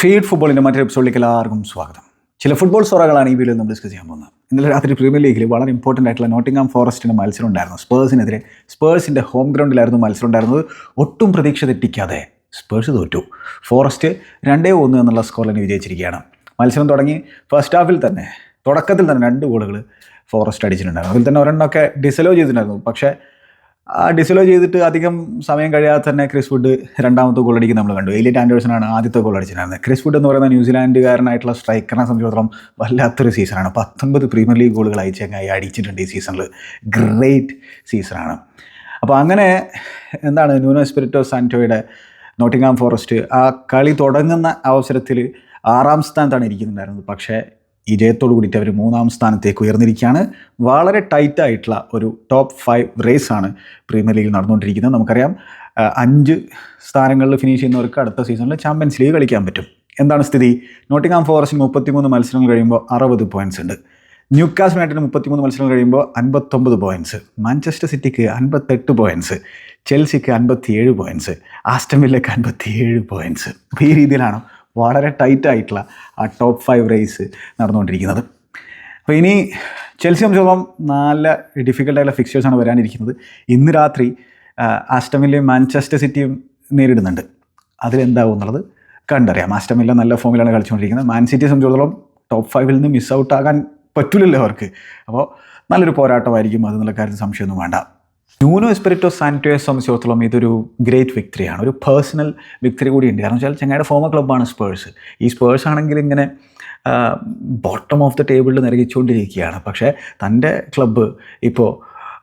Feed ഫുട്ബോളിന്റെ മറ്റൊരു എപ്പിസോഡിലേക്ക് എല്ലാവർക്കും സ്വാഗതം. ചില ഫുട്ബോൾ സൊറകളാണ് ഈ വീഡിയോയിൽ നമ്മൾ ഡിസ്കസ് ചെയ്യാൻ പോകുന്നത്. ഇന്നലെ രാത്രി പ്രീമിയർ ലീഗിൽ വളരെ ഇമ്പോർട്ടന്റ് ആയിട്ടുള്ള നോട്ടിംഗാം ഫോറസ്റ്റിന്റെ മത്സരം ഉണ്ടായിരുന്നു. സ്പേഴ്സിനെതിരെ സ്പേഴ്സിന്റെ ഹോം ഗ്രൗണ്ടിലായിരുന്നു മത്സരം ഉണ്ടായിരുന്നത്. ഒട്ടും പ്രതീക്ഷ തെറ്റിക്കാതെ സ്പേഴ്സ് തോറ്റു. ഫോറസ്റ്റ് രണ്ടേ ഒന്ന് എന്നുള്ള സ്കോറിൽ വിജയിച്ചിരിക്കുകയാണ്. മത്സരം തുടങ്ങി ഫസ്റ്റ് ഹാഫിൽ തന്നെ തുടക്കത്തിൽ തന്നെ രണ്ട് ഗോളുകൾ ഫോറസ്റ്റ് അടിച്ചിട്ടുണ്ടായിരുന്നു. അതിൽ തന്നെ ഒരെണ്ണമൊക്കെ ഡിസലോ ചെയ്തിട്ടുണ്ടായിരുന്നു. പക്ഷേ ഡിസലോ ചെയ്തിട്ട് അധികം സമയം കഴിയാതെ തന്നെ ക്രിസ് ഫുഡ് രണ്ടാമത്തെ ഗോൾ അടിക്കുന്നത് നമ്മൾ കണ്ടു. എലിറ്റ് ആൻഡേഴ്സൺ ആണ് ആദ്യത്തെ ഗോൾ അടിച്ചിട്ടുണ്ടായിരുന്നത് ക്രിസ് ഫുഡ് എന്ന് പറയുന്ന ന്യൂസിലാൻഡുകാരനായിട്ടുള്ള സ്ട്രൈക്കറിനെ സംബന്ധിച്ചിടത്തോളം വല്ലാത്തൊരു സീസണാണ് പത്തൊൻപത് പ്രീമിയർ ലീഗ് ഗോളുകൾ അയച്ചങ്ങായി അടിച്ചിട്ടുണ്ട് ഈ സീസണിൽ ഗ്രേറ്റ് സീസണാണ് അപ്പോൾ അങ്ങനെ എന്താണ് ന്യൂനോ സ്പിരിറ്റോ സാന്റോയുടെ നോട്ടിംഗാം ഫോറസ്റ്റ് ആ കളി തുടങ്ങുന്ന അവസരത്തിൽ ആറാം സ്ഥാനത്താണ് ഇരിക്കുന്നുണ്ടായിരുന്നത്. പക്ഷേ ഈ ജയത്തോടു കൂടിയിട്ട് അവർ മൂന്നാം സ്ഥാനത്തേക്ക് ഉയർന്നിരിക്കുകയാണ്. വളരെ ടൈറ്റ് ആയിട്ടുള്ള ഒരു ടോപ്പ് ഫൈവ് റേസാണ് പ്രീമിയർ ലീഗിൽ നടന്നുകൊണ്ടിരിക്കുന്നത്. നമുക്കറിയാം അഞ്ച് സ്ഥാനങ്ങളിൽ ഫിനിഷ് ചെയ്യുന്നവർക്ക് അടുത്ത സീസണിൽ ചാമ്പ്യൻസ് ലീഗ് കളിക്കാൻ പറ്റും. എന്താണ് സ്ഥിതി? നോട്ടിംഗാം ഫോറസ്റ്റിന് മുപ്പത്തിമൂന്ന് മത്സരങ്ങൾ കഴിയുമ്പോൾ അറുപത് പോയിന്റ്സ് ഉണ്ട്. ന്യൂക്കാസ് യുണൈറ്റഡിന് മുപ്പത്തിമൂന്ന് മത്സരങ്ങൾ കഴിയുമ്പോൾ അൻപത്തൊമ്പത് പോയിന്റ്സ് മാഞ്ചസ്റ്റർ സിറ്റിക്ക് അൻപത്തെട്ട് പോയിന്റ്സ് ചെൽസിക്ക് അൻപത്തിയേഴ് പോയിന്റ്സ് ആസ്റ്റമില്ലക്ക് അൻപത്തിയേഴ് പോയിന്റ്സ് അപ്പോൾ ഈ രീതിയിലാണ് വളരെ ടൈറ്റ് ആയിട്ടുള്ള ആ ടോപ്പ് ഫൈവ് റേസ് നടന്നുകൊണ്ടിരിക്കുന്നത്. അപ്പോൾ ഇനി ചെൽസി സംബന്ധിച്ചോളം നല്ല ഡിഫിക്കൽട്ടായിട്ടുള്ള ഫിക്സേഴ്സാണ് വരാനിരിക്കുന്നത്. ഇന്ന് രാത്രി ആസ്റ്റമിലെയും മാഞ്ചസ്റ്റർ സിറ്റിയും നേരിടുന്നുണ്ട്. അതിലെന്താവും എന്നുള്ളത് കണ്ടറിയാം. ആസ്റ്റമില്ല നല്ല ഫോമിലാണ് കളിച്ചുകൊണ്ടിരിക്കുന്നത്. മാൻ സിറ്റിയെ സംബന്ധിച്ചിടത്തോളം ടോപ്പ് ഫൈവിൽ നിന്ന് മിസ് പറ്റില്ലല്ലോ അവർക്ക്. അപ്പോൾ നല്ലൊരു പോരാട്ടമായിരിക്കും അതെന്നുള്ള കാര്യത്തിൽ സംശയമൊന്നും വേണ്ട. ന്യൂനോ എസ്പിരിറ്റോ സാനിറ്റോയെ സംബന്ധിച്ചിടത്തോളം ഇതൊരു ഗ്രേറ്റ് വിക്ടറിയാണ് ഒരു പേഴ്സണൽ വിക്ടറി കൂടിയുണ്ട് കാരണം വെച്ചാൽ ചങ്ങയുടെ ഫോമർ ക്ലബ്ബാണ് സ്പേഴ്സ് ഈ സ്പേഴ്സ് ആണെങ്കിൽ ഇങ്ങനെ ബോട്ടം ഓഫ് ദ ടേബിളിൽ നിരകിച്ചുകൊണ്ടിരിക്കുകയാണ് പക്ഷേ തന്റെ ക്ലബ്ബ് ഇപ്പോൾ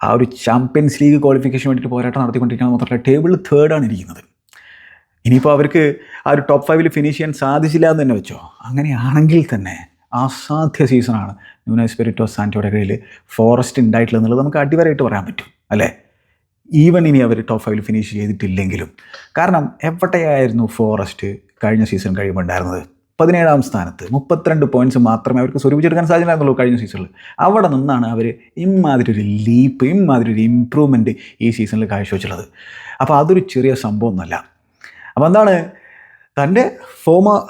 ആ ഒരു ചാമ്പ്യൻസ് ലീഗ് ക്വാളിഫിക്കേഷൻ വേണ്ടിയിട്ട് പോരാട്ടം നടത്തിക്കൊണ്ടിരിക്കുന്നത് മാത്രമല്ല ടേബിളിൽ തേർഡാണ് ഇരിക്കുന്നത്. ഇനിയിപ്പോൾ അവർക്ക് ആ ഒരു ടോപ്പ് ഫൈവിൽ ഫിനിഷ് ചെയ്യാൻ സാധിച്ചില്ല എന്ന് തന്നെ വെച്ചോ? അങ്ങനെയാണെങ്കിൽ തന്നെ അസാധ്യ സീസണാണ് ന്യൂനോ സ്പിരിറ്റോ സാന്റോയുടെ കയ്യിൽ ഫോറസ്റ്റ് ഉണ്ടായിട്ടുള്ളത് എന്നുള്ളത് നമുക്ക് അടിവരായിട്ട് പറയാൻ പറ്റും. അല്ലേ? ഈവൻ ഇനി അവർ ടോപ്പ് ഫൈവിൽ ഫിനിഷ് ചെയ്തിട്ടില്ലെങ്കിലും. കാരണം എവിടെയായിരുന്നു ഫോറസ്റ്റ് കഴിഞ്ഞ സീസൺ കഴിയുമ്പോൾ ഉണ്ടായിരുന്നത് പതിനേഴാം സ്ഥാനത്ത് മുപ്പത്തിരണ്ട് പോയിന്റ്സ് മാത്രമേ അവർക്ക് സ്വരൂപിച്ചെടുക്കാൻ സാധ്യതയുള്ളൂ കഴിഞ്ഞ സീസണിൽ അവിടെ നിന്നാണ് അവർ ഇമാതിരി ഒരു ലീപ്പ് ഇമാതിരി ഒരു ഇമ്പ്രൂവ്മെന്റ് ഈ സീസണിൽ കാഴ്ചവെച്ചുള്ളത്. അപ്പോൾ അതൊരു ചെറിയ സംഭവമൊന്നുമല്ല അപ്പോൾ എന്താണ്? തന്റെ ഫോമ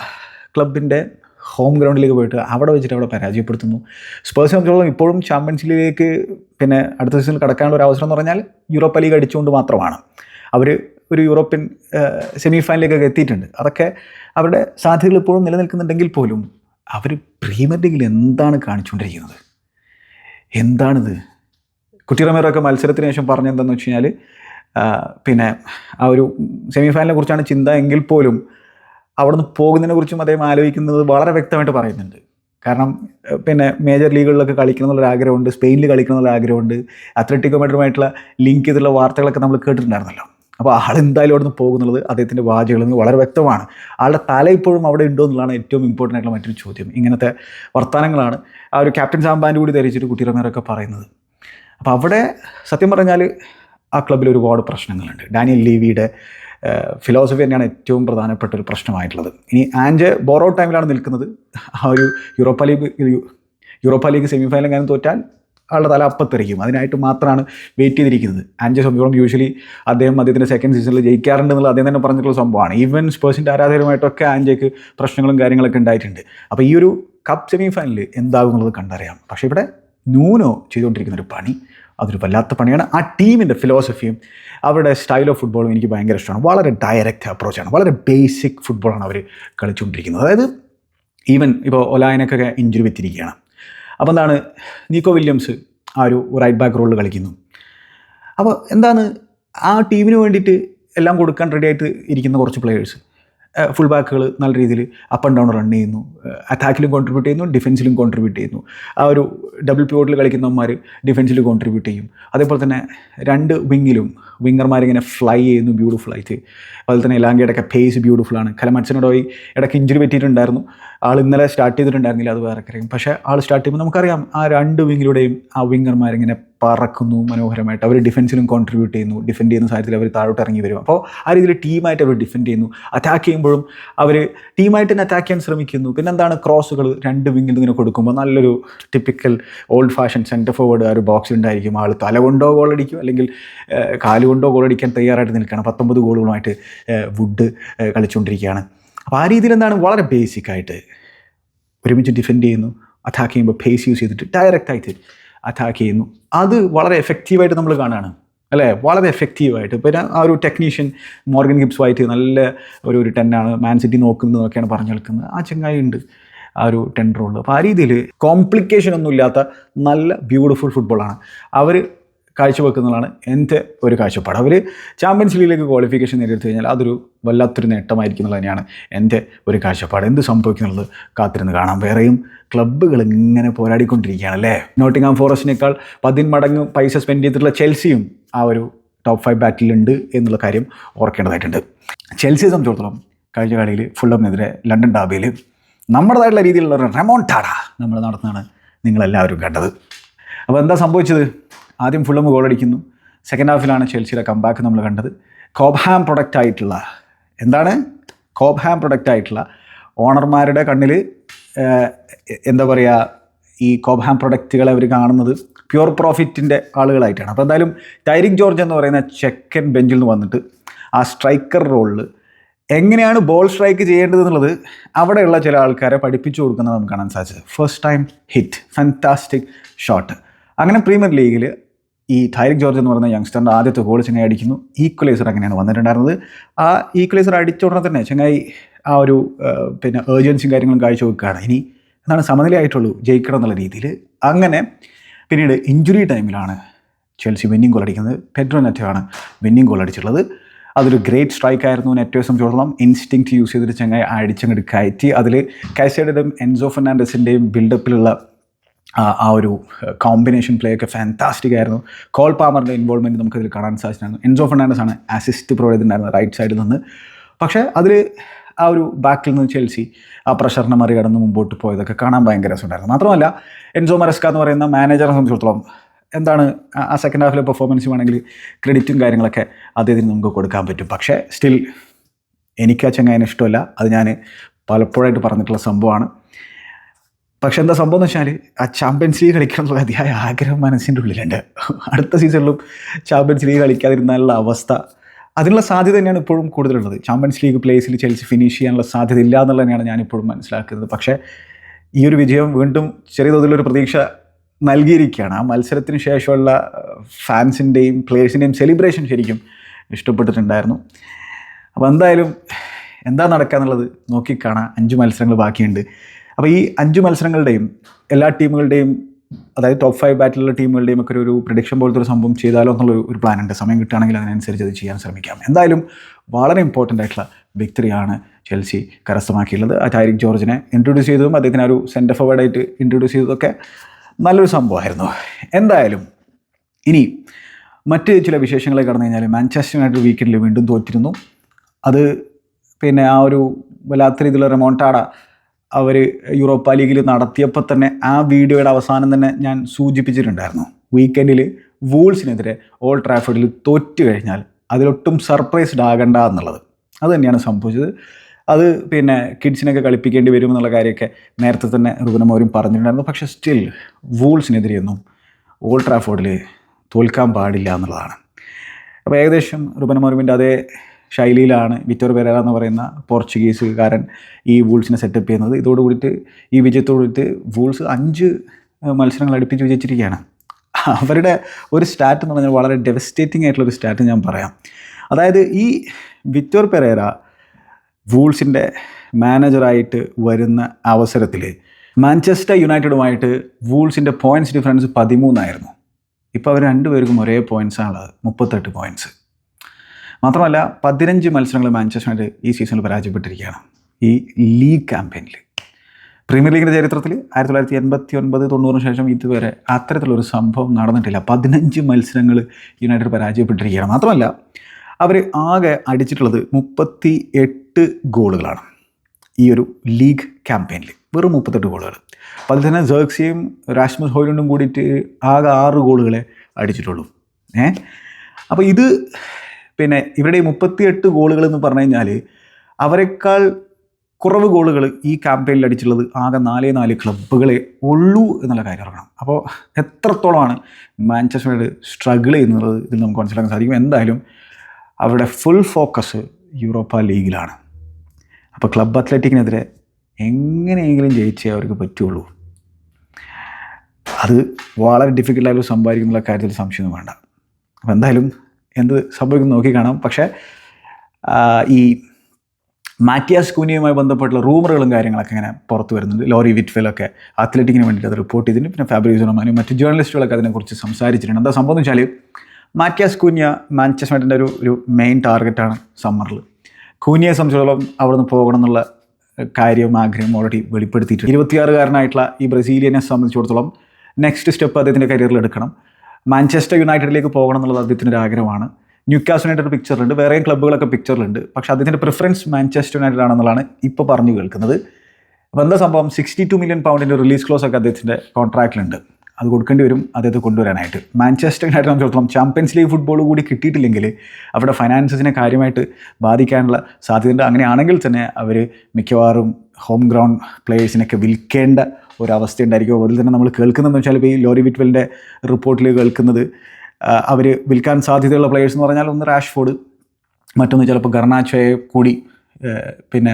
ക്ലബിന്റെ ഹോം ഗ്രൗണ്ടിലേക്ക് പോയിട്ട് അവിടെ വെച്ചിട്ട് അവിടെ പരാജയപ്പെടുത്തുന്നു. സ്പേഴ്സ് സംബന്ധിച്ചോളം ഇപ്പോഴും ചാമ്പ്യൻസ് ലീഗിലേക്ക് പിന്നെ അടുത്ത സീസണിൽ കടക്കാനുള്ള ഒരു അവസരം എന്ന് പറഞ്ഞാൽ യൂറോപ്പ ലീഗ് അടിച്ചുകൊണ്ട് മാത്രമാണ്. അവർ ഒരു യൂറോപ്യൻ സെമി ഫൈനലിലേക്കൊക്കെ എത്തിയിട്ടുണ്ട്. അതൊക്കെ അവരുടെ സാധ്യതകൾ ഇപ്പോഴും നിലനിൽക്കുന്നുണ്ടെങ്കിൽ പോലും അവർ പ്രീമിയർ ലീഗിൽ എന്താണ് കാണിച്ചുകൊണ്ടിരിക്കുന്നത്? എന്താണിത്? കുട്ടിറമേറൊക്കെ മത്സരത്തിന് ശേഷം പറഞ്ഞെന്താണെന്ന് വെച്ച് കഴിഞ്ഞാൽ പിന്നെ ആ ഒരു സെമി ഫൈനലിനെ കുറിച്ചാണ് ചിന്ത എങ്കിൽ പോലും അവിടുന്ന് പോകുന്നതിനെ കുറിച്ചും അദ്ദേഹം ആലോചിക്കുന്നത് വളരെ വ്യക്തമായിട്ട് പറയുന്നുണ്ട്. കാരണം പിന്നെ മേജർ ലീഗുകളിലൊക്കെ കളിക്കണം എന്നുള്ളൊരു ആഗ്രഹമുണ്ട് സ്പെയിനിൽ കളിക്കണം എന്നുള്ള ആഗ്രഹമുണ്ട്. അത്ലറ്റിക്കോ മെഡറുമായിട്ടുള്ള ലിങ്ക് ചെയ്തിട്ടുള്ള വാർത്തകളൊക്കെ നമ്മൾ കേട്ടിട്ടുണ്ടായിരുന്നല്ലോ. അപ്പോൾ ആൾ എന്തായാലും അവിടുന്ന് പോകുന്നുള്ളത് അദ്ദേഹത്തിന്റെ വാചകളിൽ നിന്ന് വളരെ വ്യക്തമാണ്. ആളുടെ തല ഇപ്പോഴും അവിടെ ഉണ്ടോ എന്നുള്ളതാണ് ഏറ്റവും ഇമ്പോർട്ടന്റ് ആയിട്ടുള്ള മറ്റൊരു ചോദ്യം. ഇങ്ങനത്തെ വർത്തമാനങ്ങളാണ് ആ ഒരു ക്യാപ്റ്റൻ സാമ്പാന്റെ കൂടി ധരിച്ചിട്ട് കുട്ടിറമേറൊക്കെ പറയുന്നത്. അപ്പോൾ അവിടെ സത്യം പറഞ്ഞാൽ ആ ക്ലബ്ബിൽ ഒരുപാട് പ്രശ്നങ്ങളുണ്ട്. ഡാനിയൽ ലീവിയുടെ ഫിലോസഫി തന്നെയാണ് ഏറ്റവും പ്രധാനപ്പെട്ട ഒരു പ്രശ്നമായിട്ടുള്ളത്. ഇനി ആൻഡ് ബോറോ ടൈമിലാണ് നിൽക്കുന്നത്. ആ ഒരു Europa league Europa league semi final തോറ്റാൽ ആളുടെ തല അപ്പത്തെറിക്കും. അതിനായിട്ട് മാത്രമാണ് വെയിറ്റ് ചെയ്തിരിക്കുന്നത്. ആൻഡ് സംഭവം യൂഷ്വലി അദ്ദേഹം അദ്ദേഹത്തിന്റെ സെക്കൻഡ് സീസണിൽ ജയിക്കാറുണ്ട് എന്നുള്ള അദ്ദേഹം തന്നെ പറഞ്ഞിട്ടുള്ള സംഭവമാണ്. ഈവൻ സ്പേഴ്സിന്റെ ആരാധകരുമായിട്ടൊക്കെ ആൻജയ്ക്ക് പ്രശ്നങ്ങളും കാര്യങ്ങളൊക്കെ ഉണ്ടായിട്ടുണ്ട്. അപ്പോൾ ഈ ഒരു കപ്പ് സെമി ഫൈനലിൽ എന്താകും എന്നുള്ളത് കണ്ടറിയാം. പക്ഷേ ഇവിടെ ന്യൂനോ ചെയ്തുകൊണ്ടിരിക്കുന്ന ഒരു പണി. അതൊരു വല്ലാത്ത പണിയാണ്. ആ ടീമിന്റെ ഫിലോസഫിയും അവരുടെ സ്റ്റൈൽ ഓഫ് ഫുട്ബോളും എനിക്ക് ഭയങ്കര ഇഷ്ടമാണ്. വളരെ ഡയറക്റ്റ് അപ്രോച്ചാണ് വളരെ ബേസിക് ഫുട്ബോളാണ് അവർ കളിച്ചുകൊണ്ടിരിക്കുന്നത്. അതായത് ഈവൻ ഇപ്പോൾ ഒലായനൊക്കെ ഇഞ്ചുറി വെത്തിരിക്കുകയാണ് അപ്പോൾ എന്താണ്? നീക്കോ വില്യംസ് ആ ഒരു റൈറ്റ് ബാക്ക് റോളിൽ കളിക്കുന്നു. അപ്പോൾ എന്താണ്? ആ ടീമിന് വേണ്ടിയിട്ട് എല്ലാം കൊടുക്കാൻ റെഡി ആയിട്ട് ഇരിക്കുന്ന കുറച്ച് പ്ലെയേഴ്സ് ഫുൾ ബാക്കുകൾ നല്ല രീതിയിൽ അപ്പ് ആൻഡ് ഡൗൺ റൺ ചെയ്യുന്നു. അറ്റാക്കിലും കോൺട്രിബ്യൂട്ട് ചെയ്യുന്നു ഡിഫൻസിലും കോൺട്രിബ്യൂട്ട് ചെയ്യുന്നു. ആ ഒരു ഡബിൾ പ്യൂട്ടിൽ കളിക്കുന്നവന്മാർ ഡിഫൻസിൽ കോൺട്രിബ്യൂട്ട് ചെയ്യും. അതേപോലെ തന്നെ രണ്ട് വിങ്ങിലും വിങ്ങർമാരിങ്ങനെ ഫ്ലൈ ചെയ്യുന്നു ബ്യൂട്ടിഫുൾ ആയിട്ട്. അതുപോലെ തന്നെ ഇലാങ്കയുടെ ഒക്കെ പേസ് ആണ് കലമത്സനോടോയി ഇടയ്ക്ക് ഇഞ്ചുറി പറ്റിയിട്ടുണ്ടായിരുന്നു. ആൾ ഇന്നലെ സ്റ്റാർട്ട് ചെയ്തിട്ടുണ്ടായിരുന്നില്ല അത് വേറെ കാര്യം. പക്ഷേ ആൾ സ്റ്റാർട്ട് ചെയ്യുമ്പോൾ നമുക്കറിയാം ആ രണ്ട് വിങ്ങിലൂടെയും ആ വിങ്ങർമാരിങ്ങനെ പറക്കുന്നു മനോഹരമായിട്ട്. അവർ ഡിഫൻസിലും കോൺട്രിബ്യൂട്ട് ചെയ്യുന്നു. ഡിഫെൻഡ് ചെയ്യുന്ന സാഹചര്യത്തിൽ അവർ താഴോട്ട് ഇറങ്ങി വരും. അപ്പോൾ ആ രീതിയിൽ ടീമായിട്ട് അവർ ഡിഫെൻഡ് ചെയ്യുന്നു. അറ്റാക്ക് ചെയ്യുമ്പോഴും അവർ ടീമായിട്ട് തന്നെ അറ്റാക്ക് ചെയ്യാൻ ശ്രമിക്കുന്നു. പിന്നെ എന്താണ് ക്രോസുകൾ രണ്ട് വിങ്ങിൽ ഇങ്ങനെ കൊടുക്കുമ്പോൾ നല്ലൊരു typical old fashion centre forward ആ ഒരു ബോക്സിൽ ഉണ്ടായിരിക്കും. ആൾ തല കൊണ്ടോ ഗോൾ അടിക്കും അല്ലെങ്കിൽ കാൽ കൊണ്ടോ ഗോളടിക്കാൻ തയ്യാറായിട്ട് നിൽക്കുകയാണ്. പത്തൊമ്പത് ഗോളുകളുമായിട്ട് വുഡ് കളിച്ചുകൊണ്ടിരിക്കുകയാണ്. അപ്പോൾ ആ രീതിയിൽ എന്താണ്? വളരെ ബേസിക്കായിട്ട് ഒരുമിച്ച് ഡിഫെൻഡ് ചെയ്യുന്നു. അറ്റാക്ക് ചെയ്യുമ്പോൾ ഫേസ് യൂസ് ചെയ്തിട്ട് ഡയറക്റ്റ് ആയിട്ട് അറ്റാക്ക് ചെയ്യുന്നു. അത് വളരെ എഫക്റ്റീവായിട്ട് നമ്മൾ കാണുകയാണ്. അല്ലേ? വളരെ എഫക്റ്റീവായിട്ട് പിന്നെ ആ ഒരു ടെക്നീഷ്യൻ മോർഗൻ ഗിബ്സ് വൈറ്റ് നല്ല ഒരു ഒരു ടെന്നാണ് മാൻ സിറ്റി നോക്കുന്നതൊക്കെയാണ് പറഞ്ഞു കേൾക്കുന്നത്. ആ ചങ്ങായി ഉണ്ട്. ആ ഒരു ടെൻ റോൾ അപ്പോൾ ആ രീതിയിൽ കോംപ്ലിക്കേഷൻ ഒന്നും ഇല്ലാത്ത നല്ല ബ്യൂട്ടിഫുൾ ഫുട്ബോളാണ് അവർ കാഴ്ചവെക്കുന്നതാണ് എന്റെ ഒരു കാഴ്ചപ്പാട്. അവർ ചാമ്പ്യൻസ് ലീഗിലേക്ക് ക്വാളിഫിക്കേഷൻ നേടിയെടുത്ത് കഴിഞ്ഞാൽ അതൊരു വല്ലാത്തൊരു നേട്ടമായിരിക്കും എന്നുള്ളത് തന്നെയാണ് എന്റെ ഒരു കാഴ്ചപ്പാട്. എന്ത് സംഭവിക്കുന്നുള്ളത് കാത്തിരുന്ന് കാണാം. വേറെയും ക്ലബ്ബുകൾ ഇങ്ങനെ പോരാടിക്കൊണ്ടിരിക്കുകയാണ് അല്ലേ നോട്ടിംഗാം ഫോറസ്റ്റിനേക്കാൾ പതിന്മടങ്ങ് പൈസ സ്പെൻഡ് ചെയ്തിട്ടുള്ള ചെൽസിയും ആ ഒരു ടോപ്പ് ഫൈവ് ബാറ്റിലുണ്ട് എന്നുള്ള കാര്യം ഓർക്കേണ്ടതായിട്ടുണ്ട്. ചെൽസിയെ സംബന്ധിച്ചിടത്തോളം കഴിഞ്ഞ കളിയിൽ ഫുള്ളമിനെതിരെ ലണ്ടൻ ഡാബിയിൽ നമ്മുടേതായിട്ടുള്ള രീതിയിലുള്ള റെമോൺ ടാഡ നമ്മൾ നടത്തുന്നതാണ് നിങ്ങളെല്ലാവരും കണ്ടത്. അപ്പോൾ എന്താ സംഭവിച്ചത്? ആദ്യം ഫുള്ളും ഗോൾ അടിക്കുന്നു സെക്കൻഡ് ഹാഫിലാണ് ചെൽസിയുടെ കമ്പാക്ക് നമ്മൾ കണ്ടത്. കോബ്ഹാം പ്രൊഡക്റ്റ് ആയിട്ടുള്ള എന്താണ്? കോബ്ഹാം പ്രൊഡക്റ്റ് ആയിട്ടുള്ള ഓണർമാരുടെ കണ്ണിൽ എന്താ പറയുക ഈ കോബ്ഹാം പ്രൊഡക്റ്റുകളെ അവർ കാണുന്നത് പ്യുവർ പ്രോഫിറ്റിന്റെ ആളുകളായിട്ടാണ്. അപ്പോൾ എന്തായാലും ടൈരിക് ജോർജ് എന്ന് പറയുന്ന ചെക്കൻ ബെഞ്ചിൽ നിന്ന് വന്നിട്ട് ആ സ്ട്രൈക്കർ റോളിൽ എങ്ങനെയാണ് ബോൾ സ്ട്രൈക്ക് ചെയ്യേണ്ടത് എന്നുള്ളത് അവിടെയുള്ള ചില ആൾക്കാരെ പഠിപ്പിച്ചു കൊടുക്കുന്നത് നമുക്ക് കാണാൻ സാധിച്ചത്. First time hit fantastic shot അങ്ങനെ പ്രീമിയർ ലീഗിൽ ഈ ടൈരിക് ജോർജ് എന്ന് പറയുന്ന യങ്സ്റ്ററിന്റെ ആദ്യത്തെ ഗോൾ ചെങ്ങായി അടിക്കുന്നു. ഈക്വലൈസർ അങ്ങനെയാണ് വന്നിട്ടുണ്ടായിരുന്നത്. ആ ഈക്വലൈസർ അടിച്ച ഉടനെ തന്നെ ചെങ്ങായി ആ ഒരു പിന്നെ ഏർജൻസിയും കാര്യങ്ങളും കാഴ്ച വെക്കുകയാണ് ഇനി എന്നാണ് സമനിലയായിട്ടുള്ളൂ ജയിക്കണം എന്നുള്ള രീതിയിൽ അങ്ങനെ പിന്നീട് ഇഞ്ചുറി ടൈമിലാണ് ചെൽസി വിന്നിംഗ് ഗോൾ അടിക്കുന്നത്. പെഡ്രോ നെറ്റോയാണ് വിന്നിംഗ് ഗോൾ അടിച്ചിട്ടുള്ളത്. അതൊരു ഗ്രേറ്റ് സ്ട്രൈക്ക് ആയിരുന്നു നെറ്റോയെ സംബന്ധിച്ചിടത്തോളം. ഇൻസ്റ്റിങ് യൂസ് ചെയ്തിട്ട് ചെങ്ങായി അടിച്ചങ്ങോട്ട് കയറ്റി. അതിൽ കൈസൈഡുടെയും എൻസോ ഫെർണാണ്ടസിന്റെയും ബിൽഡപ്പിലുള്ള ആ ഒരു കോമ്പിനേഷൻ പ്ലേ ഒക്കെ ഫാന്റാസ്റ്റിക് ആയിരുന്നു. കോൾ പാമറിന്റെ ഇൻവോൾവ്മെന്റ് നമുക്കതിൽ കാണാൻ സാധിച്ചിട്ടുണ്ടായിരുന്നു എൻസോ ഫെർണാണ്ടസ് ആണ് അസിസ്റ്റ് പ്രൊവൈഡ് ചെയ്തിട്ടുണ്ടായിരുന്നത് റൈറ്റ് സൈഡിൽ നിന്ന്. പക്ഷേ അതിൽ ആ ഒരു ബാക്കിൽ നിന്ന് ചെൽസി ആ പ്രഷറിനെ മറികടന്ന് മുമ്പോട്ട് പോയതൊക്കെ കാണാൻ ഭയങ്കര രസമുണ്ടായിരുന്നു. മാത്രമല്ല എൻസോ മറസ്ക എന്ന് പറയുന്ന മാനേജറെ സംബന്ധിച്ചിടത്തോളം എന്താണ് ആ സെക്കൻഡ് ഹാഫിലെ പെർഫോമൻസ് വേണമെങ്കിൽ ക്രെഡിറ്റും കാര്യങ്ങളൊക്കെ അദ്ദേഹത്തിന് നമുക്ക് കൊടുക്കാൻ പറ്റും. പക്ഷേ സ്റ്റിൽ എനിക്ക് ആ ചങ്ങായനെ ഇഷ്ടമല്ല. അത് ഞാൻ പലപ്പോഴായിട്ട് പറഞ്ഞിട്ടുള്ള സംഭവമാണ്. പക്ഷെ എന്താ സംഭവം എന്ന് വെച്ചാൽ ആ ചാമ്പ്യൻസ് ലീഗ് കളിക്കണം എന്നുള്ള അതിയായ ആഗ്രഹം മനസ്സിന്റെ ഉള്ളിലുണ്ട്. അടുത്ത സീസണിലും ചാമ്പ്യൻസ് ലീഗ് കളിക്കാതിരുന്നാലുള്ള അവസ്ഥ അതിനുള്ള സാധ്യത തന്നെയാണ് ഇപ്പോഴും കൂടുതലുള്ളത്. ചാമ്പ്യൻസ് ലീഗ് പ്ലേസിൽ ചെൽസി ഫിനിഷ് ചെയ്യാനുള്ള സാധ്യത ഇല്ല എന്നുള്ളത് തന്നെയാണ് ഞാനിപ്പോഴും മനസ്സിലാക്കുന്നത്. പക്ഷേ ഈ ഒരു വിജയം വീണ്ടും ചെറിയ തോതിലൊരു പ്രതീക്ഷ നൽകിയിരിക്കുകയാണ്. ആ മത്സരത്തിന് ശേഷമുള്ള ഫാൻസിന്റെയും പ്ലേയേഴ്സിന്റെയും സെലിബ്രേഷൻ ശരിക്കും ഇഷ്ടപ്പെട്ടിട്ടുണ്ടായിരുന്നു. അപ്പോൾ എന്തായാലും എന്താ നടക്കുക എന്നുള്ളത് നോക്കിക്കാണാം. അഞ്ച് മത്സരങ്ങൾ ബാക്കിയുണ്ട്. അപ്പോൾ ഈ അഞ്ച് മത്സരങ്ങളുടെയും എല്ലാ ടീമുകളുടെയും അതായത് ടോപ്പ് ഫൈവ് ബാറ്റിലുള്ള ടീമുകളുടെയും ഒക്കെ ഒരു പ്രഡിക്ഷൻ പോലത്തെ ഒരു സംഭവം ചെയ്താലോ എന്നുള്ള ഒരു പ്ലാൻ ഉണ്ട്. സമയം കിട്ടുകയാണെങ്കിൽ അതിനനുസരിച്ച് അത് ചെയ്യാൻ ശ്രമിക്കാം. എന്തായാലും വളരെ ഇമ്പോർട്ടന്റ് ആയിട്ടുള്ള വിക്ടറിയാണ് ചെൽസി കരസ്ഥമാക്കിയുള്ളത് ആ ടൈരിക് ജോർജിനെ ഇൻട്രൊഡ്യൂസ് ചെയ്തതും അദ്ദേഹത്തിന് ഒരു സെന്റർ ഫോർവേഡായിട്ട് ഇൻട്രൊഡ്യൂസ് ചെയ്തതൊക്കെ നല്ലൊരു സംഭവമായിരുന്നു. എന്തായാലും ഇനി മറ്റ് ചില വിശേഷങ്ങളെ കടന്നു കഴിഞ്ഞാൽ മാഞ്ചസ്റ്റർ യുണൈറ്റഡ് വീക്കെൻഡിൽ വീണ്ടും തോറ്റിരുന്നു. അത് പിന്നെ ആ ഒരു വല്ലാത്ത രീതിയിലുള്ള റെമോണ്ടാട അവർ യൂറോപ്പ ലീഗിൽ നടത്തിയപ്പോൾ തന്നെ ആ വീഡിയോയുടെ അവസാനം തന്നെ ഞാൻ സൂചിപ്പിച്ചിട്ടുണ്ടായിരുന്നു. വീക്കെൻഡിൽ വൂൾസിനെതിരെ ഓൾ ട്രാഫോർഡിൽ തോറ്റു കഴിഞ്ഞാൽ അതിലൊട്ടും സർപ്രൈസ്ഡ് ആകണ്ട എന്നുള്ളത്. അത് തന്നെയാണ് സംഭവിച്ചത്. അത് പിന്നെ കിഡ്സിനൊക്കെ കളിപ്പിക്കേണ്ടി വരും എന്നുള്ള കാര്യമൊക്കെ നേരത്തെ തന്നെ റുബനമോരും പറഞ്ഞിട്ടുണ്ടായിരുന്നു. പക്ഷേ സ്റ്റിൽ വൂൾസിനെതിരെയൊന്നും ഓൾ ട്രാഫോർഡിൽ തോൽക്കാൻ പാടില്ല എന്നുള്ളതാണ്. അപ്പോൾ ഏകദേശം റുബനമോരുമിന്റെ അതേ ശൈലിയിലാണ് വിറ്റോർ പെരേറ എന്ന് പറയുന്ന പോർച്ചുഗീസുകാരൻ ഈ വൂൾസിനെ സെറ്റപ്പ് ചെയ്യുന്നത്. ഇതോട് കൂടിയിട്ട് ഈ വിജയത്തോട് കൂടിയിട്ട് വൂൾസ് അഞ്ച് മത്സരങ്ങൾ അടുപ്പിച്ച് വിജയിച്ചിരിക്കുകയാണ്. അവരുടെ ഒരു സ്റ്റാറ്റ് എന്ന് പറഞ്ഞാൽ വളരെ ഡെവസ്റ്റേറ്റിംഗ് ആയിട്ടുള്ള ഒരു സ്റ്റാറ്റ് ഞാൻ പറയാം. അതായത് ഈ വിറ്റോർ പെരേര വൂൾസിന്റെ മാനേജറായിട്ട് വരുന്ന അവസരത്തിൽ മാഞ്ചസ്റ്റർ യുണൈറ്റഡുമായിട്ട് വൂൾസിന്റെ പോയിന്റ്സ് ഡിഫറൻസ് പതിമൂന്നായിരുന്നു. ഇപ്പോൾ അവർ രണ്ടുപേർക്കും ഒരേ പോയിന്റ്സാണുള്ളത് മുപ്പത്തെട്ട് പോയിന്റ്സ് മാത്രമല്ല പതിനഞ്ച് മത്സരങ്ങൾ മാഞ്ചസ്റ്റർ യുണൈറ്റഡ് ഈ സീസണിൽ പരാജയപ്പെട്ടിരിക്കുകയാണ്. ഈ ലീഗ് ക്യാമ്പയിനിൽ. പ്രീമിയർ ലീഗിന്റെ ചരിത്രത്തിൽ ആയിരത്തി തൊള്ളായിരത്തി എൺപത്തി ഒൻപത് തൊണ്ണൂറിന് ശേഷം ഇതുവരെ അത്തരത്തിലൊരു സംഭവം നടന്നിട്ടില്ല. പതിനഞ്ച് മത്സരങ്ങൾ യുണൈറ്റഡ് പരാജയപ്പെട്ടിരിക്കുകയാണ്. മാത്രമല്ല അവർ ആകെ അടിച്ചിട്ടുള്ളത് മുപ്പത്തി എട്ട് ഗോളുകളാണ് ഈ ഒരു ലീഗ് ക്യാമ്പയിനിൽ വെറും മുപ്പത്തെട്ട് ഗോളുകൾ. അതിൽ തന്നെ ജേർക്സിയും രാഷ്മസ് ഹോയിലുണ്ടും കൂടിയിട്ട് ആകെ ആറ് ഗോളുകളെ അടിച്ചിട്ടുള്ളൂ. ഏ? അപ്പോൾ ഇത് പിന്നെ ഇവരുടെ മുപ്പത്തിയെട്ട് ഗോളുകൾ എന്ന് പറഞ്ഞു കഴിഞ്ഞാൽ അവരെക്കാൾ കുറവ് ഗോളുകൾ ഈ ക്യാമ്പയിനിൽ അടിച്ചിട്ടുള്ളത് ആകെ നാലേ നാല് ക്ലബ്ബുകളെ ഉള്ളൂ എന്നുള്ള കാര്യം അറിയണം അപ്പോൾ എത്രത്തോളമാണ് മാഞ്ചസ്റ്റർ സ്ട്രഗിൾ ചെയ്യുന്നത് ഇതിൽ നമുക്ക് മനസ്സിലാക്കാൻ സാധിക്കും. എന്തായാലും അവരുടെ ഫുൾ ഫോക്കസ് യൂറോപ്പ ലീഗിലാണ്. അപ്പോൾ ക്ലബ് അത്ലറ്റിക്കിനെതിരെ എങ്ങനെയെങ്കിലും ജയിച്ചേ അവർക്ക് പറ്റുള്ളൂ. അത് വളരെ ഡിഫിക്കൽട്ടായാലും സമ്പാദിക്കുന്നുള്ള കാര്യത്തിൽ സംശയമൊന്നും വേണ്ട. അപ്പോൾ എന്തായാലും എന്ത് സംഭവിക്കും നോക്കി കാണാം. പക്ഷേ ഈ മാറ്റിയാസ് കൂനിയുമായി ബന്ധപ്പെട്ടുള്ള റൂമറുകളും കാര്യങ്ങളൊക്കെ ഇങ്ങനെ പുറത്തു വരുന്നുണ്ട്. ലോറി വിറ്റ്ഫിലൊക്കെ അത്ലറ്റിക്കിന് വേണ്ടിയിട്ട് അത് റിപ്പോർട്ട് ചെയ്തിട്ടുണ്ട്. പിന്നെ ഫാബ്രിസ് റൊമാനും മറ്റ് ജേർണലിസ്റ്റുകളൊക്കെ അതിനെക്കുറിച്ച് സംസാരിച്ചിട്ടുണ്ട്. എന്താ സംഭവം എന്ന് വെച്ചാൽ മാറ്റിയാസ് കൂനിയ മാഞ്ചസ്റ്റർ ഒരു ഒരു മെയിൻ ടാർഗറ്റാണ് സമ്മറിൽ കൂനിയെ സംബന്ധിച്ചിടത്തോളം അവിടെ നിന്ന് പോകണം എന്നുള്ള കാര്യം ആഗ്രഹം ഓൾറെഡി വെളിപ്പെടുത്തിയിട്ടുണ്ട്. ഇരുപത്തിയാറുകാരനായിട്ടുള്ള ഈ ബ്രസീലിയനെ സംബന്ധിച്ചിടത്തോളം നെക്സ്റ്റ് സ്റ്റെപ്പ് അദ്ദേഹത്തിന്റെ കരിയറിൽ എടുക്കണം. മാഞ്ചസ്റ്റർ യുണൈറ്റഡിലേക്ക് പോകണം എന്നുള്ളത് അദ്ദേഹത്തിന്റെ ഒരു ആഗ്രഹമാണ്. ന്യൂക്കാസ് യുണൈറ്റഡ് പിക്ചറിലുണ്ട് വേറെയും ക്ലബ്ബുകളൊക്കെ പിക്ചറിലുണ്ട് പക്ഷേ അദ്ദേഹത്തിന്റെ പ്രിഫറൻസ് മാഞ്ചസ്റ്റർ യുണൈറ്റഡ് ആണെന്നുള്ളതാണ് ഇപ്പോൾ പറഞ്ഞു കേൾക്കുന്നത്. അപ്പോൾ എന്താ സംഭവം? സിക്സ്റ്റി ടു മില്യൺ പൗണ്ടിന്റെ റിലീസ് ക്ലോസ് ഒക്കെ അദ്ദേഹത്തിന്റെ കോൺട്രാക്റ്റിലുണ്ട് അത് കൊടുക്കേണ്ടി വരും അദ്ദേഹത്തെ കൊണ്ടുവരാനായിട്ട്. മാഞ്ചസ്റ്റർ യുണൈറ്റഡ് സംബന്ധിച്ചിടത്തോളം ചാമ്പ്യൻസ് ലീഗ് ഫുട്ബോൾ കൂടി കിട്ടിയിട്ടില്ലെങ്കിൽ അവിടെ ഫൈനാൻസസിനെ കാര്യമായിട്ട് ബാധിക്കാനുള്ള സാധ്യതയുണ്ട്. അങ്ങനെയാണെങ്കിൽ തന്നെ അവർ മിക്കവാറും ഹോം ഗ്രൗണ്ട് പ്ലേയേഴ്സിനൊക്കെ വിൽക്കേണ്ട ഒരവസ്ഥ ഉണ്ടായിരിക്കും അതിൽ തന്നെ നമ്മൾ കേൾക്കുന്നതെന്ന് വെച്ചാൽ ഇപ്പോൾ ഈ ലോറി വിറ്റ്വലിന്റെ റിപ്പോർട്ടിൽ കേൾക്കുന്നത് അവർ വിൽക്കാൻ സാധ്യതയുള്ള പ്ലേയേഴ്സ് എന്ന് പറഞ്ഞാൽ ഒന്ന് റാഷ്ഫോർഡ് മറ്റൊന്ന് ചിലപ്പോൾ ഗർണാച്ചോയെ കൂടി പിന്നെ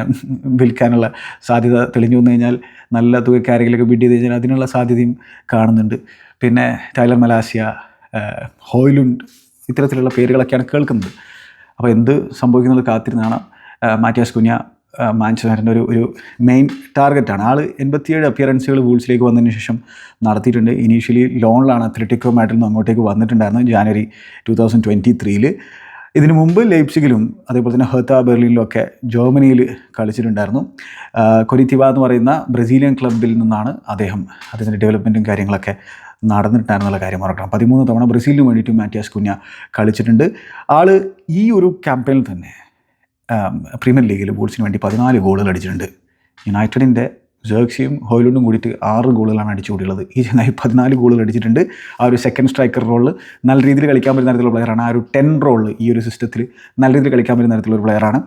വിൽക്കാനുള്ള സാധ്യത തെളിഞ്ഞു വന്നു കഴിഞ്ഞാൽ നല്ല തുകയ്ക്ക് ആരെങ്കിലുമൊക്കെ ബിഡ് ചെയ്ത് കഴിഞ്ഞാൽ അതിനുള്ള സാധ്യതയും കാണുന്നുണ്ട്. പിന്നെ ടൈലർ മലാസിയ ഹോയ്ലുണ്ട് ഇത്തരത്തിലുള്ള പേരുകളൊക്കെയാണ് കേൾക്കുന്നത്. അപ്പോൾ എന്ത് സംഭവിക്കുന്നത് കാത്തിരുന്നാണ് മാറ്റിയാസ് കുഞ്ഞ മാഞ്ചസ്റ്ററിന്റെ ഒരു ഒരു മെയിൻ ടാർഗറ്റാണ് ആൾ എൺപത്തിയേഴ് അപ്പിയറൻസുകൾ വൂൾസിലേക്ക് വന്നതിന് ശേഷം നടത്തിയിട്ടുണ്ട്. ഇനീഷ്യലി ലോണിലാണ് അത്ലറ്റിക്കോ മാറ്റിൽ നിന്ന് അങ്ങോട്ടേക്ക് വന്നിട്ടുണ്ടായിരുന്നു ജാനുവരി ടു തൗസൻഡ് ട്വന്റി ത്രീയിൽ ഇതിനു മുമ്പ് ലെയ്പ്സിഗിലും അതേപോലെ തന്നെ ഹെർത്ത ബെർലിനിലും ഒക്കെ ജർമ്മനിയിൽ കളിച്ചിട്ടുണ്ടായിരുന്നു. കൊരിത്തിവ എന്ന് പറയുന്ന ബ്രസീലിയൻ ക്ലബിൽ നിന്നാണ് അദ്ദേഹം അദ്ദേഹത്തിന്റെ ഡെവലപ്മെന്റും കാര്യങ്ങളൊക്കെ നടന്നിട്ടുണ്ടായിരുന്നുള്ള കാര്യം ഓർക്കണം പതിമൂന്ന് തവണ ബ്രസീലിന് വേണ്ടിയിട്ട് മാറ്റിയാസ് കുഞ്ഞ കളിച്ചിട്ടുണ്ട്. ആൾ ഈ ഒരു ക്യാമ്പയിനിൽ തന്നെ പ്രീമിയർ ലീഗിൽ വൂൾസിന് വേണ്ടി പതിനാല് ഗോളുകൾ അടിച്ചിട്ടുണ്ട്. യുണൈറ്റഡിന്റെ ജേർക്സിയും ഹോയിലുണ്ടും കൂടിയിട്ട് ആറ് ഗോളുകളാണ് അടിച്ചു ഈ ചങ്ങായി പതിനാല് ഗോളുകൾ അടിച്ചിട്ടുണ്ട്. ആ ഒരു സെക്കൻഡ് സ്ട്രൈക്കർ റോളിൽ നല്ല രീതിയിൽ കളിക്കാൻ പറ്റുന്ന തരത്തിലുള്ള പ്ലെയറാണ് ആ ഒരു ടെൻ റോളിൽ ഈ ഒരു സിസ്റ്റത്തിൽ നല്ല രീതിയിൽ കളിക്കാൻ പറ്റുന്ന തരത്തിലുള്ള ഒരു പ്ലെയറാണ്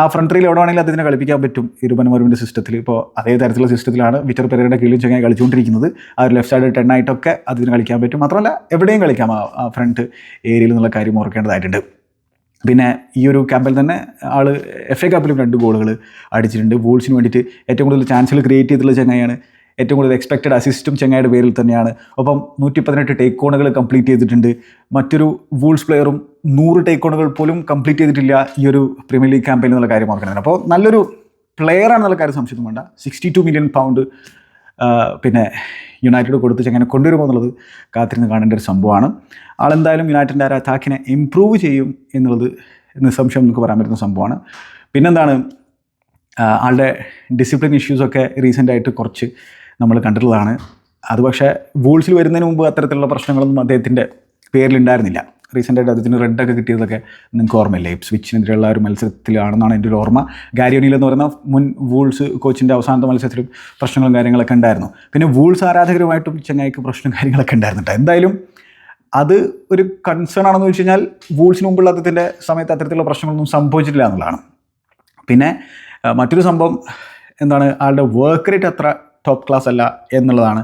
ആ ഫ്രണ്ട് റീൽ എവിടെ ആണെങ്കിലും അദ്ദേഹത്തിന് കളിപ്പിക്കാൻ പറ്റും. ഇരുപനമരുവിന്റെ സിസ്റ്റത്തിൽ ഇപ്പോൾ അതേ തരത്തിലുള്ള സിസ്റ്റത്തിലാണ് വിറ്റർ പെരയുടെ കീഴിൽ ചങ്ങായി കളിച്ചുകൊണ്ടിരിക്കുന്നത്. ആ ഒരു ലെഫ്റ്റ് സൈഡ് ടെൻ ആയിട്ടൊക്കെ അതിന് കളിക്കാൻ പറ്റും. മാത്രമല്ല എവിടെയും കളിക്കാം ആ ഫ്രണ്ട് ഏരിയയിൽ നിന്നുള്ള കാര്യം ഓർക്കേണ്ടതായിട്ടുണ്ട്. പിന്നെ ഈ ഒരു ക്യാമ്പിൽ തന്നെ ആൾ എഫ് എ കപ്പിലും രണ്ട് ഗോളുകൾ അടിച്ചിട്ടുണ്ട്. വൂൾസിന് വേണ്ടിയിട്ട് ഏറ്റവും കൂടുതൽ ചാൻസുകൾ ക്രിയേറ്റ് ചെയ്തിട്ടുള്ള ചെങ്ങായാണ് ഏറ്റവും കൂടുതൽ എക്സ്പെക്റ്റഡ് അസിസ്റ്റും ചെങ്ങായുടെ പേരിൽ തന്നെയാണ്. ഒപ്പം നൂറ്റി പതിനെട്ട് ടേക്ക് കംപ്ലീറ്റ് ചെയ്തിട്ടുണ്ട്. മറ്റൊരു വൂൾസ് പ്ലെയറും നൂറ് ടേക്ക് ഓണുകൾ പോലും കംപ്ലീറ്റ് ചെയ്തിട്ടില്ല ഈ ഒരു പ്രീമിയർ ലീഗ് ക്യാമ്പയിൻ എന്നുള്ള കാര്യം ഓർക്കുന്നത് അപ്പോൾ നല്ലൊരു പ്ലെയർ ആണെന്നുള്ള കാര്യം സംശയം വേണ്ട. സിക്സ്റ്റി ടു മില്യൺ പൗണ്ട് പിന്നെ യുണൈറ്റഡ് കൊടുത്ത് ചെങ്ങനെ കൊണ്ടുവരുമോ എന്നുള്ളത് കാത്തിരുന്ന് കാണേണ്ട ഒരു സംഭവമാണ്. ആളെന്തായാലും യുണൈറ്റഡിന്റെ ആ അറ്റാക്കിനെ ഇമ്പ്രൂവ് ചെയ്യും എന്നുള്ളത് നിസ്സംശയം നമുക്ക് പറയാൻ പറ്റുന്ന സംഭവമാണ്. പിന്നെന്താണ് ആളുടെ ഡിസിപ്ലിൻ ഇഷ്യൂസൊക്കെ റീസെന്റായിട്ട് കുറച്ച് നമ്മൾ കണ്ടിട്ടുള്ളതാണ്. അത് പക്ഷേ വൂൾസിൽ വരുന്നതിന് മുമ്പ് അത്തരത്തിലുള്ള പ്രശ്നങ്ങളൊന്നും അദ്ദേഹത്തിന്റെ പേരിലുണ്ടായിരുന്നില്ല. റീസെന്റായിട്ട് അദ്ദേഹത്തിന് റെഡൊക്കെ കിട്ടിയതൊക്കെ നിങ്ങൾക്ക് ഓർമ്മയില്ലേ? സ്വിച്ചിനെതിരെയുള്ള ഒരു മത്സരത്തിലാണെന്നാണ് എന്റെ ഒരു ഓർമ്മ. ഗാരിയോണിയിൽ എന്ന് പറയുന്ന മുൻ വൂൾസ് കോച്ചിന്റെ അവസാനത്തെ മത്സരത്തിലും പ്രശ്നങ്ങളും കാര്യങ്ങളൊക്കെ ഉണ്ടായിരുന്നു. പിന്നെ വൂൾസ് ആരാധകരുമായിട്ടും ചെങ്ങായിക്ക് പ്രശ്നവും കാര്യങ്ങളൊക്കെ ഉണ്ടായിരുന്നു എന്തായാലും അത് ഒരു കൺസേൺ ആണെന്ന് വെച്ച് കഴിഞ്ഞാൽ വൂൾസിന് മുമ്പുള്ള അദ്ദേഹത്തിന്റെ സമയത്ത് അത്തരത്തിലുള്ള പ്രശ്നങ്ങളൊന്നും സംഭവിച്ചിട്ടില്ല എന്നുള്ളതാണ്. പിന്നെ മറ്റൊരു സംഭവം എന്താണ്? ആളുടെ വർക്ക് റേറ്റ് അത്ര ടോപ്പ് ക്ലാസ് അല്ല എന്നുള്ളതാണ്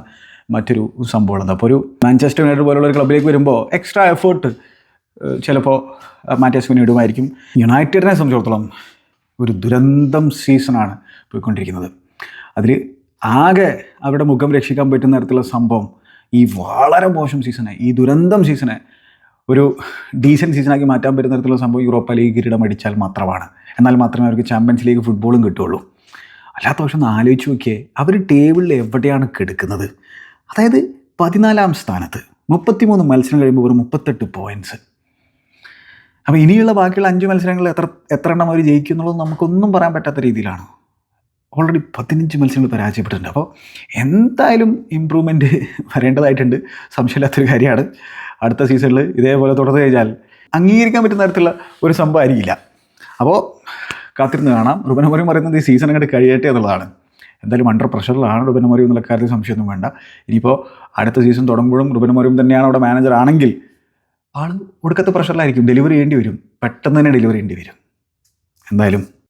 മറ്റൊരു സംഭവമുള്ളത് അപ്പോൾ ഒരു മാഞ്ചസ്റ്റർ യുണൈറ്റഡ് പോലുള്ള ഒരു ക്ലബിലേക്ക് വരുമ്പോൾ എക്സ്ട്രാ എഫേർട്ട് ചിലപ്പോൾ മാറ്റിയാസ്മിന് ഇടുമായിരിക്കും. യുണൈറ്റഡിനെ സംബന്ധിച്ചിടത്തോളം ഒരു ദുരന്തം സീസണാണ് പോയിക്കൊണ്ടിരിക്കുന്നത്. അതിൽ ആകെ അവരുടെ മുഖം രക്ഷിക്കാൻ പറ്റുന്ന തരത്തിലുള്ള സംഭവം ഈ വളരെ മോശം സീസണെ ഈ ദുരന്തം സീസണെ ഒരു ഡീസന്റ് സീസണാക്കി മാറ്റാൻ പറ്റുന്ന തരത്തിലുള്ള സംഭവം യൂറോപ്പ ലീഗ് കിരീടം അടിച്ചാൽ മാത്രമാണ്. എന്നാൽ മാത്രമേ അവർക്ക് ചാമ്പ്യൻസ് ലീഗ് ഫുട്ബോളും കിട്ടുള്ളൂ അല്ലാത്ത പക്ഷം ഒന്ന് ആലോചിച്ച് നോക്കിയേ അവർ ടേബിളിൽ എവിടെയാണ് കിടക്കുന്നത്? അതായത് പതിനാലാം സ്ഥാനത്ത് മുപ്പത്തിമൂന്ന് മത്സരം കഴിയുമ്പോൾ ഒരു മുപ്പത്തെട്ട് പോയിന്റ്സ് അപ്പോൾ ഇനിയുള്ള ബാക്കിയുള്ള അഞ്ച് മത്സരങ്ങളിൽ എത്ര എത്ര എണ്ണം അവർ ജയിക്കും എന്നുള്ളത് നമുക്കൊന്നും പറയാൻ പറ്റാത്ത രീതിയിലാണ്. ഓൾറെഡി പതിനഞ്ച് മത്സരങ്ങൾ പരാജയപ്പെട്ടിട്ടുണ്ട്. അപ്പോൾ എന്തായാലും ഇമ്പ്രൂവ്മെന്റ് വരേണ്ടതായിട്ടുണ്ട്. സംശയമില്ലാത്തൊരു കാര്യമാണ്. അടുത്ത സീസണിൽ ഇതേപോലെ തുടർന്ന് കഴിഞ്ഞാൽ അംഗീകരിക്കാൻ പറ്റുന്ന തരത്തിലുള്ള ഒരു സംഭവം ആയിരിക്കില്ല അപ്പോൾ കാത്തിരുന്ന് കാണാം. റുബനമോറിയും പറയുന്നത് ഈ സീസൺ അങ്ങോട്ട് കഴിയട്ടെ എന്നുള്ളതാണ്. എന്തായാലും അണ്ടർ പ്രഷറിലാണ് റുബനമോറിയും എന്നുള്ള കാര്യത്തിൽ സംശയമൊന്നും വേണ്ട. ഇനിയിപ്പോൾ അടുത്ത സീസൺ തുടങ്ങുമ്പോഴും റുബനമോറിയും തന്നെയാണ് അവിടെ മാനേജർ ആണെങ്കിൽ ആൾ ഒടുക്കത്തെ പ്രഷറിലായിരിക്കും ഡെലിവറി ചെയ്യേണ്ടി വരും. പെട്ടെന്ന് തന്നെ ഡെലിവറി ചെയ്യേണ്ടി വരും. എന്തായാലും